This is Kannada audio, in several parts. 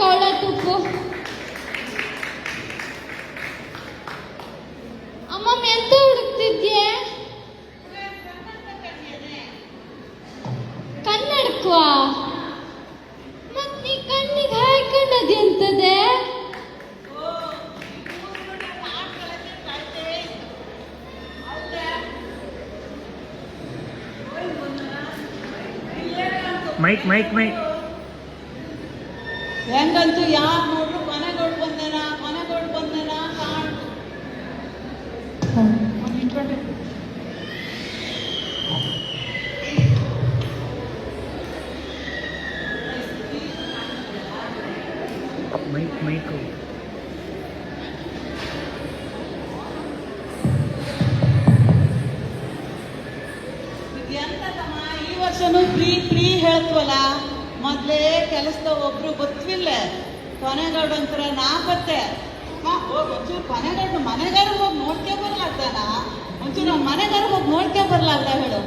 ಕವಳತುಪ್ಪು ಅಮ್ಮ ಎಂತ ಹುಡುಕ್ತಿದ್ಯೆ? ಕನ್ನಡಕ್ವಾ? ಮತ್ ನೀ ಕಣ್ಣಿಗೆ ಹಾಕೊಂಡದೆಂತದೆ ಮೈಕ್ ಮೈಕ್ ಮೈಕ್. ಹೆಂಗಂತೂ ಯಾರು ನೋಡ್ರು ಕೊನೆಗೋಡ್ ಬಂದೇನ ಕೊನೆಗೋಡ್ ಬಂದೇನ ಕಾಣ್. Mic, mike. ಎಂತದಮ್ಮ ಈ ವರ್ಷನೂ ಫ್ರೀ ಫ್ರೀ ಹೇಳ್ತ್ವಲ್ಲ ಮೊದ್ಲೇ ಕೆಲಸದ ಒಬ್ರು ಗೊತ್ತಿಲ್ಲ. ಕೊನೆಗೌಡ ಅಂತರ ನಾ ಬತ್ತೆ ಹೋಗ್ ಒಂಚೂರು ಕೊನೆಗೌಡ ಮನೆಗಾರ ಹೋಗಿ ನೋಡ್ಕೇ ಬರ್ಲಾಗ್ದಾನ ಒಂಚೂರು ಮನೆಗಾರ ಹೋಗಿ ನೋಡ್ಕೇ ಬರ್ಲಾಗ್ದ ಹೇಳು.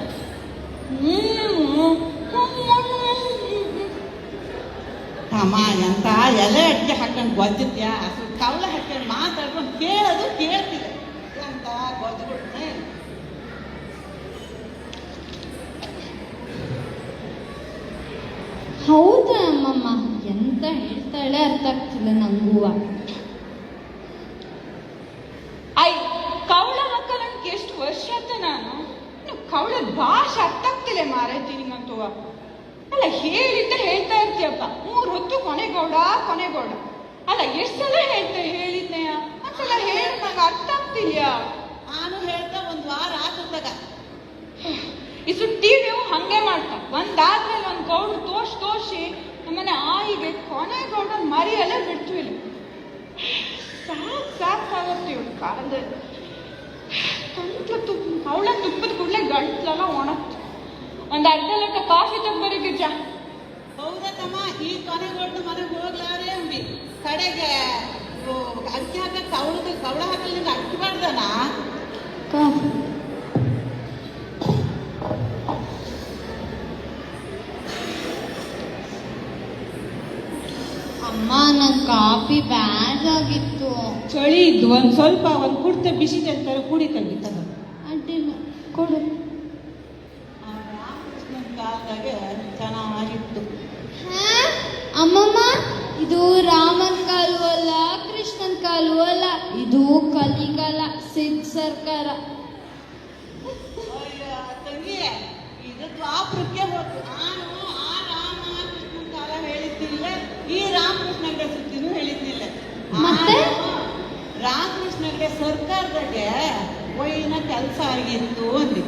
ತಮ್ಮ, ಎಂತ ಎಲೆ ಅಡಿಕೆ ಹಾಕೊಂಡು ಗೊತ್ತಿದ್ಯಾ ಅಸಲು ಕವಲ ಹಾಕೊಂಡು ಮಾತಾಡ್ಕೊಂಡು ಕೇಳೋದು ಕೇಳ್ತಿದೆ. ಅಂತ ಗೊಜ್ಬಿಡ್ನೆ ಹೌದಾ ಅಮ್ಮಮ್ಮ? ಎಂತ ಹೇಳ್ತಾಳೆ ಅರ್ಥ ಆಗ್ತಿಲ್ಲ ನಂಗೂ ಐ ಕವಳ ಮಕ್ಕಳಂಗೆ ಎಷ್ಟು ವರ್ಷ ಅಂತ ನಾನು? ಕವಳ ಕವಳದ ಭಾಷೆ ಅರ್ಥ ಆಗ್ತಿಲ್ಲ ಮಾರೈತಿ ನಿಂಗಂತೂ ಅಲ್ಲ ಹೇಳಿದ್ದೆ ಹೇಳ್ತಾ ಇರ್ತೀಯಪ್ಪ. ಮೂರು ಹೊತ್ತು ಕೊನೆಗೌಡ ಕೊನೆಗೌಡ. ಅಲ್ಲ ಎಷ್ಟು ಸಲ ಹೇಳ್ತೆ ಹೇಳಿದ್ನೆಯ? ಒಂದ್ಸಲ ಹೇಳಿ ನಂಗೆ ಅರ್ಥ ಆಗ್ತಿದ್ಯಾ ನಾನು ಹೇಳ್ತಾ ಒಂದು ವಾರ ಆತದಾಗ ಈ ಟಿವಿಯು ಹಂಗೆ ಮಾಡ್ತಾ ಒಂದಾದ್ಮೇಲೆ ಒಂದು ಗೌಡ್ರು ತೋರ್ಸಿ ತೋರಿಸಿ ನಮ್ಮನೆ ಆಯಿಗೆ ಕೊನೆಗೌಡನ್ ಮರಿಯಲ್ಲೇ ಬಿಡ್ತು ಇಲ್ಲ. ಸಾಕು ಸಾಕಾಗತ್ತೆ ಇವಳು ಕಾಲದಲ್ಲಿ ಗಂಟ್ಲು ತುಪ್ಪ ಅವಳ ತುಪ್ಪದ ಕೂಡಲೇ ಗಂಟ್ಲೆಲ್ಲ ಒಣಗ್ತು. ಒಂದು ಅರ್ಧ ಲೋಟ ಕಾಫಿ ತಗೊಂಡ್ಬರಿ ಜಾ ಹೌದಾ ತಮ್ಮ? ಈ ಕೊನೆಗೊಡ್ಡ ಮನೆಗೆ ಹೋಗ್ಲಾರೆ ಅಂಬಿ. ಕಡೆಗೆ ಓ, ಅಕ್ಕಿ ಹಾಕಕ್ಕೆ ಅವಳದ ಕವಳ ಹಾಕಲಿಂದ ಅಕ್ಕಿ ಮಾಡ್ದನ? ಅಮ್ಮ ನನ್ ಕಾಫಿ ಬ್ಯಾಡ್ ಆಗಿತ್ತು. ಚಳಿ ಇದ್ದು ಒಂದ್ ಸ್ವಲ್ಪ ಒಂದು ಕುಡ್ತ ಬಿಸಿ ತೆಗ್ತಾರೆ ಕುಡಿ ತಂಗಿತ್ತದ ಅಡ್ಡಿಲ್ಲ ಕೊಡು. ಕಾಲದಾಗ ಚೆನ್ನಾಗಿತ್ತು? ಅಮ್ಮಮ್ಮ ಇದು ರಾಮನ್ ಕಾಲು ಅಲ್ಲ ಕೃಷ್ಣನ್ ಕಾಲು ಅಲ್ಲ ಇದು ಕಲಿಕಾಲ ಸಿದ್ಧ ಸರ್ಕಾರ ಅಯ್ಯೋ, ತಂಗಿ ಇದು ದ್ವಾಪರಕ್ಕೆ ಹೋಯ್ತು ನಾನು ಆ ರಾಮ ಕೃಷ್ಣನ್ ಕಾಲ ಹೇಳಿದ್ದಿಲ್ಲ ಈ ರಾಮಕೃಷ್ಣಗೆ ಸುದ್ದಿನೂ ಹೇಳಿದ್ದಿಲ್ಲ ಮತ್ತೆ? ರಾಮಕೃಷ್ಣಗೆ ಸರ್ಕಾರದಾಗೆ ಒಯ್ಯಿನ ಕೆಲಸ ಆಗಿತ್ತು ಅಂದಿ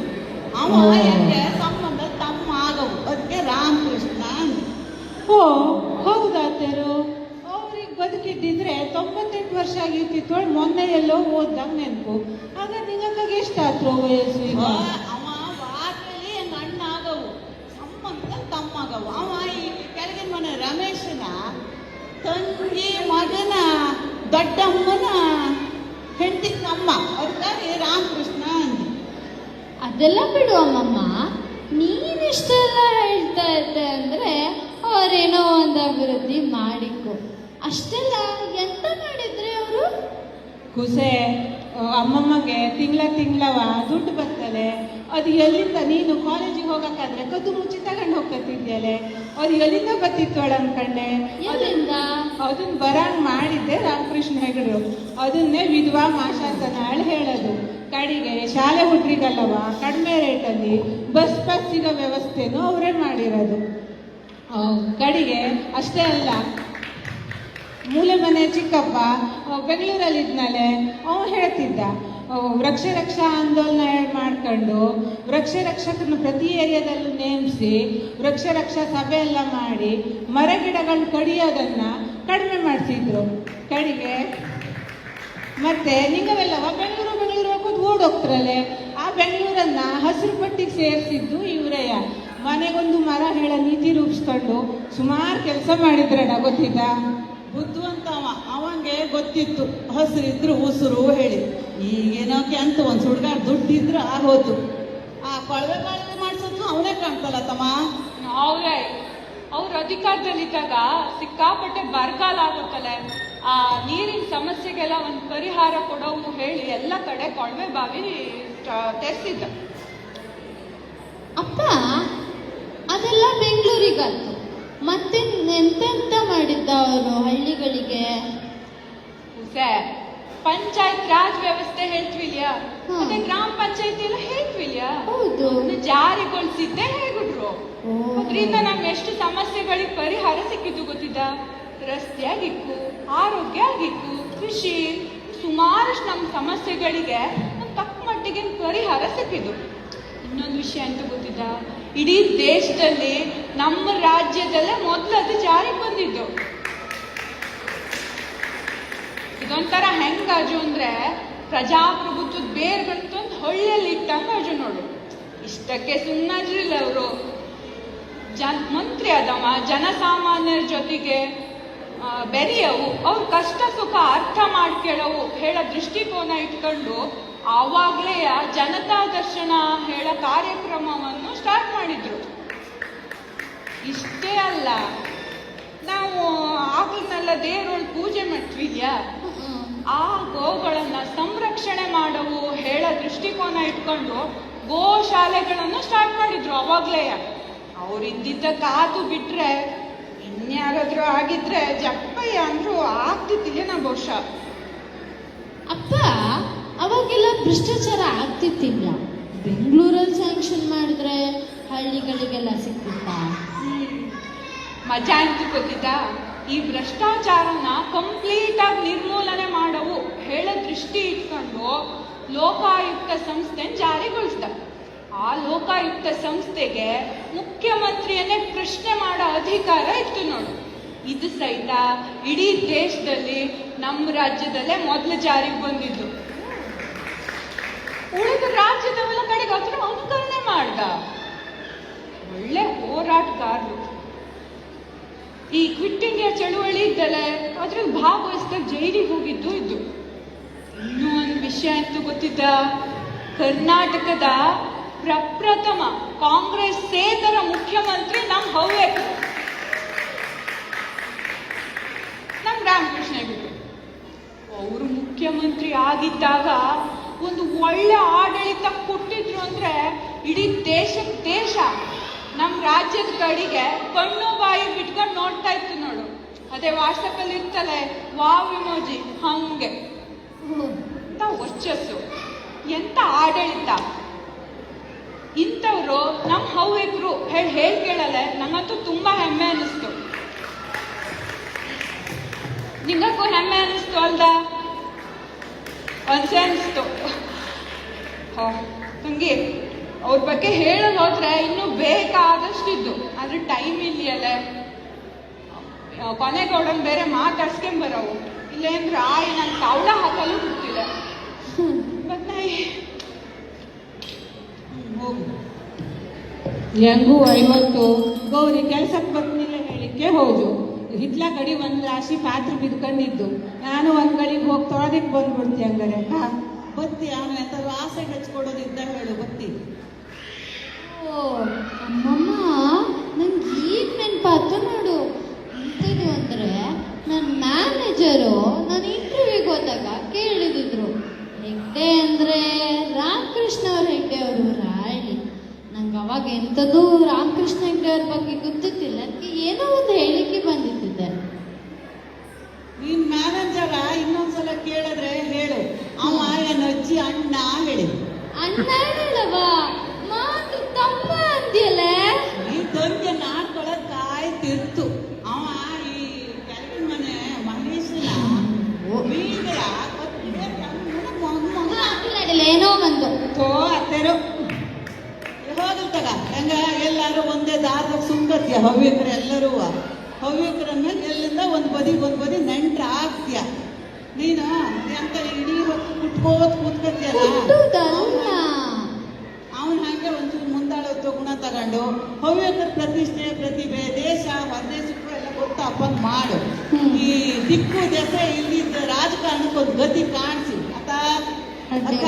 ಅವ. ಹೆಂಗೆ ಸಂಬಂಧ ತಮ್ಮ ಆಗವು. ಅದಕ್ಕೆ ರಾಮಕೃಷ್ಣ ಓ ಹೌದಾತರು ಅವ್ರಿಗೆ ಬದುಕಿದ್ದಿದ್ರೆ ತೊಂಬತ್ತೆಂಟು ವರ್ಷ ಆಗಿರ್ತಿತ್ತು ಮೊನ್ನೆ ಎಲ್ಲೋ ಓದ್ದಾಗ ನೆನಪು. ಆಗ ನಿಂಗಕ್ಕಾಗ ಎಷ್ಟಾದ್ರು ವಯಸ್ಸು ಅವ ಹೆಂಗ ಅಣ್ಣ ಆಗವು ಸಂಬಂಧ ತಮ್ಮ ಆಗವು ಅವ ಈ ಕೆಳಗಿನ ಮನೆ ರಮೇಶನ ತಂಗಿ ಮಗನ ದೊಡ್ಡಮ್ಮನ ಹೆಂಡತಿ ಅಮ್ಮ ಅವ್ರಿಗೆ ರಾಮಕೃಷ್ಣ ಅಂದ. ಅದೆಲ್ಲ ಬಿಡು ಅಮ್ಮಮ್ಮ. ನೀನಿಷ್ಟೆಲ್ಲ ಹೇಳ್ತಾ ಇದ್ದೆ ಅಂದ್ರೆ ಅವರೇನೋ ಒಂದು ಅಭಿವೃದ್ಧಿ ಮಾಡಿಕೊ. ಅಷ್ಟೆಲ್ಲ? ಎಂತ ಮಾಡಿದ್ರೆ ಅವರು? ಕುಸೆ ಅಮ್ಮಮ್ಮಗೆ ತಿಂಗಳ ತಿಂಗಳವ ದುಡ್ಡು ಬರ್ತದೆ. ಅದು ಎಲ್ಲಿಂದ? ನೀನು ಕಾಲೇಜಿಗೆ ಹೋಗೋಕ್ಕಾದ್ರೆ ಕದ್ದು ಮುಚ್ಚಿ ತಗೊಂಡು ಹೋಗ್ತಿದ್ಯಲೆ ಅದು ಎಲ್ಲಿಂದ ಬತ್ತಿತ್ತೋಳ ಅನ್ಕಂಡೆ ಎಲ್ಲಿಂದ? ಅದನ್ನ ಬರಂಗ್ ಮಾಡಿದ್ದೆ ರಾಮಕೃಷ್ಣ ಹೆಗಡು ಅದನ್ನೇ ವಿಧವಾ ನಾಳೆ ಹೇಳೋದು. ಕಡೆಗೆ ಶಾಲೆ ಹುಡ್ರಿಗಲ್ಲವ ಕಡಿಮೆ ರೇಟಲ್ಲಿ ಬಸ್ ಪಾಸ್ ಸಿಗೋ ವ್ಯವಸ್ಥೆನೂ ಅವರೇ ಮಾಡಿರೋದು. ಕಡೆಗೆ ಅಷ್ಟೇ ಅಲ್ಲ. ಮೂಲೆ ಮನೆ ಚಿಕ್ಕಪ್ಪ ಬೆಂಗಳೂರಲ್ಲಿ ಇದ್ನಲೆ ಅವ್ನು ಹೇಳ್ತಿದ್ದ ವೃಕ್ಷ ರಕ್ಷಾ ಆಂದೋಲನ ಮಾಡ್ಕೊಂಡು, ವೃಕ್ಷ ರಕ್ಷಕರನ್ನ ಪ್ರತಿ ಏರಿಯಾದಲ್ಲೂ ನೇಮಿಸಿ, ವೃಕ್ಷ ರಕ್ಷಾ ಸಭೆ ಎಲ್ಲ ಮಾಡಿ, ಮರ ಗಿಡಗಳು ಕಡಿಯೋದನ್ನ ಕಡಿಮೆ ಮಾಡಿಸಿದ್ರು. ಕಡಿಗೆ ಮತ್ತೆ ನಿಂಗವೆಲ್ಲವ? ಬೆಂಗಳೂರು ಬೆಂಗಳೂರು ಹಾಕೋದು ಓಡೋಗ್ತಾರಲ್ಲೇ ಆ ಬೆಂಗಳೂರನ್ನ ಹಸಿರು ಪಟ್ಟಿಗೆ ಸೇರಿಸಿದ್ದು ಇವರಯ್ಯ ಮನೆಗೊಂದು ಮರ ಹೇಳ ನೀತಿ ರೂಪಿಸ್ಕೊಂಡು ಸುಮಾರು ಕೆಲಸ ಮಾಡಿದ್ರಣ್ಣ, ಗೊತ್ತಿದ್ದ? ಬುದ್ಧಿವಂತ ಅವ ಅವಂಗೆ ಗೊತ್ತಿತ್ತು. ಹಸಿರಿದ್ರು ಉಸಿರು ಹೇಳಿ ಈಗೇನೋಕೆ ಅಂತ ಒಂದು ಸುಡ್ಗಾಡ್ ದುಡ್ಡಿದ್ರೆ ಆಗೋದು ಆ ಕೊಳವೆ ಕೊಳವೆ ಮಾಡ್ಸೋದು ಅವನೇ ಕಾಣ್ತಲ್ಲ ತಮ್ಮ. ಅವ್ರೇ ಅವ್ರ ಅಧಿಕಾರದಲ್ಲಿದ್ದಾಗ ಸಿಕ್ಕಾಪಟ್ಟೆ ಬರಗಾಲ ಆಗುತ್ತಲ್ಲ ಆ ನೀರಿನ ಸಮಸ್ಯೆಗೆಲ್ಲ ಒಂದು ಪರಿಹಾರ ಕೊಡೋವು ಹೇಳಿ ಎಲ್ಲ ಕಡೆ ಕೊಳವೆ ಬಾವಿ ತೆರೆಸಿದ್ದ. ಅಪ್ಪ ಅದೆಲ್ಲ ಬೆಂಗಳೂರಿಗಾಯ್ತು ಮತ್ತೆ ಎಂತೆಂತ ಮಾಡಿದ್ದ ಅವರು ಹಳ್ಳಿಗಳಿಗೆ? ಪಂಚಾಯತ್ ರಾಜ್ ವ್ಯವಸ್ಥೆ ಹೇಳ್ತಿವಿಲ್ಯಾ. ಮತ್ತೆ ಗ್ರಾಮ ಪಂಚಾಯತಿ ಎಲ್ಲ ಹೇಳ್ತಿವಿಲ್ಯಾ? ಹೌದು. ಜಾರಿಗೊಳಿಸಿದ್ದೇ ಹೇಗುಡ್ರು ಓ. ಅದರಿಂದ ನಮ್ ಎಷ್ಟು ಸಮಸ್ಯೆಗಳಿಗೆ ಪರಿಹಾರ ಸಿಕ್ಕಿದ್ದು ಗೊತ್ತಿದ್ದ? ರಸ್ತೆ ಆಗಿತ್ತು ಆರೋಗ್ಯ ಆಗಿತ್ತು ಕೃಷಿ ಸುಮಾರಷ್ಟು ನಮ್ಮ ಸಮಸ್ಯೆಗಳಿಗೆ ತಕ್ಕ ಮಟ್ಟಿಗೆ ಪರಿಹಾರ ಸಿಕ್ಕಿದ್ದು. ಇನ್ನೊಂದು ವಿಷಯ ಅಂತ ಗೊತ್ತಿದ್ದ? ಇಡೀ ದೇಶದಲ್ಲಿ ನಮ್ಮ ರಾಜ್ಯದಲ್ಲೇ ಮೊದಲು ಅದು ಜಾರಿಗೆ ಬಂದಿದ್ದು. ಇದೊಂಥರ ಹೆಂಗಾಜು ಅಂದ್ರೆ ಪ್ರಜಾಪ್ರಭುತ್ವದ ಬೇರ್ಗಂತಂದು ಹೊಳ್ಳಿಯಲ್ಲಿ ಇಟ್ಟಂಗ ಅಜು ನೋಡು. ಇಷ್ಟಕ್ಕೆ ಸುಮ್ಮನಾಜ್ರಿಲ್ಲ ಅವರು. ಜನ್ ಮಂತ್ರಿ ಅದಮ್ಮ ಜನಸಾಮಾನ್ಯರ ಜೊತೆಗೆ ಬೆರೆಯವು, ಅವ್ರ ಕಷ್ಟ ಸುಖ ಅರ್ಥ ಮಾಡ್ಕೊಳ್ಳವು ಹೇಳೋ ದೃಷ್ಟಿಕೋನ ಇಟ್ಕೊಂಡು ಆವಾಗಲೇ ಜನತಾ ದರ್ಶನ ಹೇಳೋ ಕಾರ್ಯಕ್ರಮವನ್ನು ಮಾಡಿದ್ರು. ಇಷ್ಟೇ ಅಲ್ಲ, ನಾವು ಆಗ್ಲನ್ನೆಲ್ಲ ದೇವರು ಪೂಜೆ ಮಾಡ್ತಿದ್ಯಾ? ಆ ಗೋಗಳನ್ನ ಸಂರಕ್ಷಣೆ ಮಾಡವು ಹೇಳೋ ದೃಷ್ಟಿಕೋನ ಇಟ್ಕೊಂಡು ಗೋಶಾಲೆಗಳನ್ನು ಸ್ಟಾರ್ಟ್ ಮಾಡಿದ್ರು ಅವಾಗ್ಲೇ. ಅವ್ರು ಇದ್ದಿದ್ದ ಕಾತು ಬಿಟ್ರೆ ಇನ್ಯಾರಾದ್ರೂ ಆಗಿದ್ರೆ ಜಪ್ಪಯ್ಯ ಅಂದ್ರು ನಾ ಬಹುಶಃ. ಅಪ್ಪ, ಅವಾಗೆಲ್ಲ ಭ್ರಷ್ಟಾಚಾರ ಆಗ್ತಿತ್ತಿಲ್ಲ. ಬೆಂಗಳೂರಲ್ಲಿ ಸ್ಯಾಂಕ್ಷನ್ ಮಾಡಿದ್ರೆ ಹಳ್ಳಿಗಳಿಗೆಲ್ಲ ಸಿಕ್ಕಿತ್ತ? ಮಜಾ ಅಂತ ಗೊತ್ತಿದ್ದ ಈ ಭ್ರಷ್ಟಾಚಾರನ ಕಂಪ್ಲೀಟ್ ಆಗಿ ನಿರ್ಮೂಲನೆ ಮಾಡವು ಹೇಳೋ ದೃಷ್ಟಿ ಇಟ್ಕೊಂಡು ಲೋಕಾಯುಕ್ತ ಸಂಸ್ಥೆ ಜಾರಿಗೊಳಿಸ್ದ. ಆ ಲೋಕಾಯುಕ್ತ ಸಂಸ್ಥೆಗೆ ಮುಖ್ಯಮಂತ್ರಿಯನ್ನೇ ಪ್ರಶ್ನೆ ಮಾಡೋ ಅಧಿಕಾರ ಇತ್ತು ನೋಡು. ಇದು ಸಹಿತ ಇಡೀ ದೇಶದಲ್ಲಿ ನಮ್ಮ ರಾಜ್ಯದಲ್ಲೇ ಮೊದಲು ಜಾರಿಗೆ ಬಂದಿದ್ದು. ಉಳಿದ ರಾಜ್ಯದವೆಲ್ಲ ಕಡೆಗೆ ಅದನ್ನು ಅನುಕರಣೆ ಮಾಡ್ದ. ಒಳ್ಳೆ ಹೋರಾಟಗಾರರು. ಈ ಕ್ವಿಟ್ ಇಂಡಿಯಾ ಚಳುವಳಿ ಇದ್ದಲ್ಲೇ ಅದ್ರಲ್ಲಿ ಭಾಗವಹಿಸಿದ ಜೈಲಿಗೆ ಹೋಗಿದ್ದು ಇದ್ದು. ಇನ್ನೂ ಒಂದು ವಿಷಯ ಅಂತೂ ಗೊತ್ತಿದ್ದ? ಕರ್ನಾಟಕದ ಪ್ರಪ್ರಥಮ ಕಾಂಗ್ರೆಸ್ ಸೇತರ ಮುಖ್ಯಮಂತ್ರಿ ನಮ್ ಹವ್ಯಕ ನಮ್ ರಾಮಕೃಷ್ಣ ಹೆಗಡೆ ಅವರು ಮುಖ್ಯಮಂತ್ರಿ ಆಗಿದ್ದಾಗ ಒಂದು ಒಳ್ಳೆ ಆಡಳಿತ ಕೊಟ್ಟಿದ್ರು ಅಂದ್ರೆ ಇಡೀ ದೇಶಕ್ಕೆ ದೇಶ. ನಮ್ಮ ರಾಜ್ಯದ ಕಡೆಗೆ ಕಣ್ಣು ಬಾಯಿ ಬಿಟ್ಕೊಂಡು ನೋಡ್ತಾ ಇತ್ತು ನೋಡು. ಅದೇ ವಾಟ್ಸಪ್ಪಲ್ಲಿ ಇರ್ತಲ್ಲ ವಾವ್ ವಿಮೋಜಿ ಹಂಗೆ. ಎಂಥ ವರ್ಚಸ್ಸು ಎಂತ ಆಡಳಿತ. ಇಂಥವ್ರು ನಮ್ಮ ಹವ್ಯಕರು ಹೇಳಿ ಹೇಳಿ ಕೇಳಲ್ಲ ನಂಗಂತೂ ತುಂಬಾ ಹೆಮ್ಮೆ ಅನಿಸ್ತು. ನಿಮಗೂ ಹೆಮ್ಮೆ ಅನ್ನಿಸ್ತು ಅಲ್ದ? ಅನ್ಸೆ ಅನಿಸ್ತು. ತಂಗಿ. ಅವ್ರ ಬಗ್ಗೆ ಹೇಳಲ್ ಹೋದ್ರೆ ಇನ್ನೂ ಬೇಕಾದಷ್ಟಿದ್ದು. ಆದ್ರೆ ಟೈಮ್ ಇಲ್ಲಿಯಲ್ಲ ಕೊನೆಗೌಡನ್ ಬೇರೆ ಮಾತಾಡ್ಸ್ಕೊಂಬರವು ಇಲ್ಲೇಂದ್ರೆ ಆಯ್ ನನ್ ಕವಳ ಹಾಕಲು ಗೊತ್ತಿಲ್ಲ. ಬದ್ನಾಯಿ. ಹೋಗು ಹೆಂಗೂ ಐವತ್ತು. ಗೌರಿ ಕೆಲ್ಸಕ್ಕೆ ಬರ್ತಿಲ್ಲ ಹೇಳಿಕ್ಕೆ ಹೌದು. ಹಿತ್ಲ ಕಡಿ ಒಂದ್ ರಾಶಿ ಪಾತ್ರೆ ಬಿದ್ಕೊಂಡಿದ್ದು. ನಾನು ಒಂದ್ ಗಳಿಗೆ ಹೋಗಿ ತೊಳೆದಿಕ್ ಬಂದ್ಬಿಡ್ತಿ ಹಂಗಾರೆ. ಬತ್ತಿ ಆಮೇಲೆ ರಾಸೆ ಆಸೆ ಹಚ್ಕೊಡೋದಿದ್ದ ಹೇಳು ಬತ್ತಿ. ಓ ಅಮ್ಮಮ್ಮ ನಂಗೆ ಈಗ ನೆನಪಾತು ನೋಡು. ಎಂಥದ್ದು ಅಂದರೆ ನನ್ನ ಮ್ಯಾನೇಜರು ನಾನು ಇಂಟರ್ವ್ಯೂಗೆ ಹೋದಾಗ ಕೇಳಿದಿದ್ರು. ಹೆಗ್ಡೆ ಅಂದರೆ ರಾಮಕೃಷ್ಣ ಅವ್ರ ಹೆಗ್ಡೆ ಅವರು ರಾಳಿ ನಂಗೆ ಅವಾಗ ಎಂಥದ್ದು ರಾಮಕೃಷ್ಣ ಹೆಗ್ಡೆ ಅವ್ರ ಬಗ್ಗೆ ಗೊತ್ತಿತ್ತಿಲ್ಲ ಅದಕ್ಕೆ ಏನೋ ಒಂದು ಹೇಳಿಕೆ ಬಂದಿದ್ದೆ ನೀನ್ ಮ್ಯಾನೇಜರ ಇನ್ನೊಂದ್ಸಲ ಕೇಳಿದ್ರೆ ಹೇಳು. ಅವ ಏನ್ ಅಜ್ಜಿ ಅಣ್ಣ ಹೇಳಿ ಅಣ್ಣ ಹೇಳವ ಮಾತು ತಮ್ಮ ಅಂದ್ಯಲ್ಲ ಈ ತಂದೆ ನಾಡ್ಕೊಳಕ್ ಕಾಯ್ತಿರ್ತು ಅವ ಈ ಕೆಳಗಿನ ಮನೆ ಮಹೇಶನ ಬೀಗರ ಕೊತ್ತಿಗೆ ತಮ್ಮನ ಮೊಮ್ಮಗ. ಅಡಿಲ್ಲ ಏನೋ ಒಂದು ಥೋ ಅತ್ತೆರು ಹೋಗಲ್ ತಗ ಹೆಂಗ ಎಲ್ಲಾರು ಒಂದೇ ದಾರದ ಸುಂಗತ್ಯ ಹವ್ಯಕರು ಎಲ್ಲರೂ ಹವ್ಯಕರ ಮೇಲೆ ಎಲ್ಲಿಂದ ಒಂದ್ ಬದಿ ಒಂದ್ ಬದಿ ನೆಂಟ್ರ ಆಗ್ತೀಯ ನೀನು? ಎಂತ ಇಡೀ ಹೊತ್ತು ಕುಟ್ಕೋತ್ ಕೂತ್ಕತ್ಯಲ್ಲ ಅವನು ಹಾಗೆ ಒಂಚೂರು ಮುಂದಾಳತ್ವ ಗುಣ ತಗೊಂಡು ಹವ್ಯಕರ ಪ್ರತಿಷ್ಠೆ ಪ್ರತಿಭೆ ದೇಶ ಹೊರದೇಶಕ್ಕೂ ಎಲ್ಲ ಗೊತ್ತಪ್ಪಂಗ್ ಮಾಡು. ಈ ದಿಕ್ಕು ದೇಶ ಇಲ್ಲಿದ್ದ ರಾಜಕಾರಣಕ್ಕೆ ಒಂದು ಗತಿ ಕಾಣಿಸಿ. ಅಕ್ಕ ಅಕ್ಕ.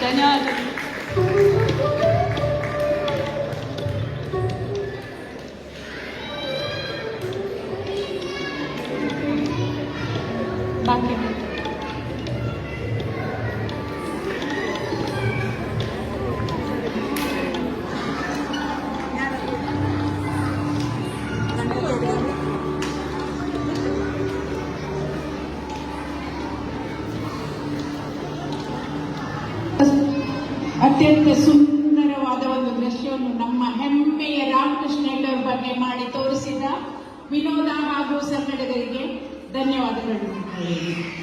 ಧನ್ಯವಾದ ಅತ್ಯಂತ ಸುಂದರವಾದ ಒಂದು ದೃಶ್ಯವನ್ನು ನಮ್ಮ ಹೆಮ್ಮೆಯ ರಾಮಕೃಷ್ಣ ಎಲ್ಲರ ಬಗ್ಗೆ ಮಾಡಿ ತೋರಿಸಿದ ವಿನೋದ ಹಾಗೂ ಸಂಘಟಕರಿಗೆ ಧನ್ಯವಾದಗಳು.